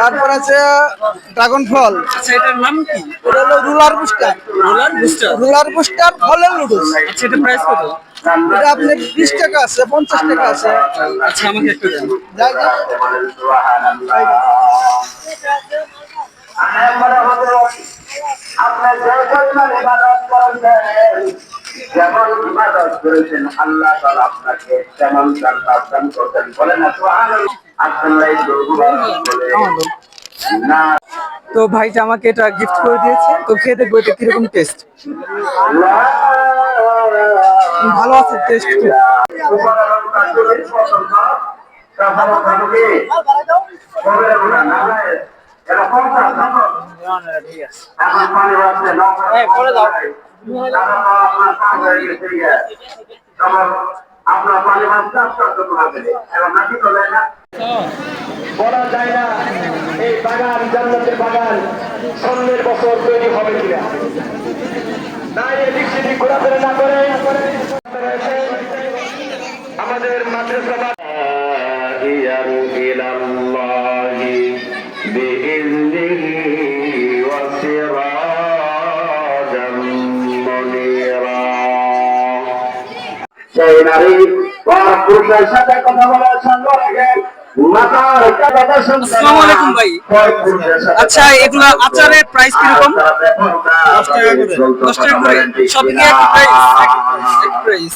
তারপর আছে ড্রাগন ফল। আচ্ছা এটার নাম কি? এটা হলো ruler booster. Roller booster? Ruler booster ফলের নুডলস। আচ্ছা এটা প্রাইস কত? এটা আপনি বিশ টাকা আছে পঞ্চাশ টাকা আছে। আচ্ছা আমাকে একটু দেন। যাই। আপনার যেমন ইবাদত করেছেন আল্লাহ তাআলা আপনাকে তেমন জান্নাত দান করতেন বলে না সুবহানাল্লাহ। তো ভাইটা আমাকে এটা গিফট করে দিয়েছে, তো খেয়ে দেখব এটা কীরকম টেস্ট ভালো আছে টেস্ট আপনার পানি মাছ চাষ করতে হবে। নাকি না বলা যায় না এই বাগান জান্নাতের বাগান সামনের বছর তৈরি হবে কিনা না এদিক সেদিক ঘোরাফেরা না করে আমাদের মাদ্রাসা إلى الله بإذنه وسراجا منيرا সেই নারী পর পুরুষের সাথে কথা বলার সঙ্গে রাখে মাতার কথা শুনতে আসসালামু আলাইকুম ভাই। আচ্ছা এগুলা আচারের প্রাইস কীরকম? দশ টাকা করে। দশ টাকা করে। সব কি একই প্রাইস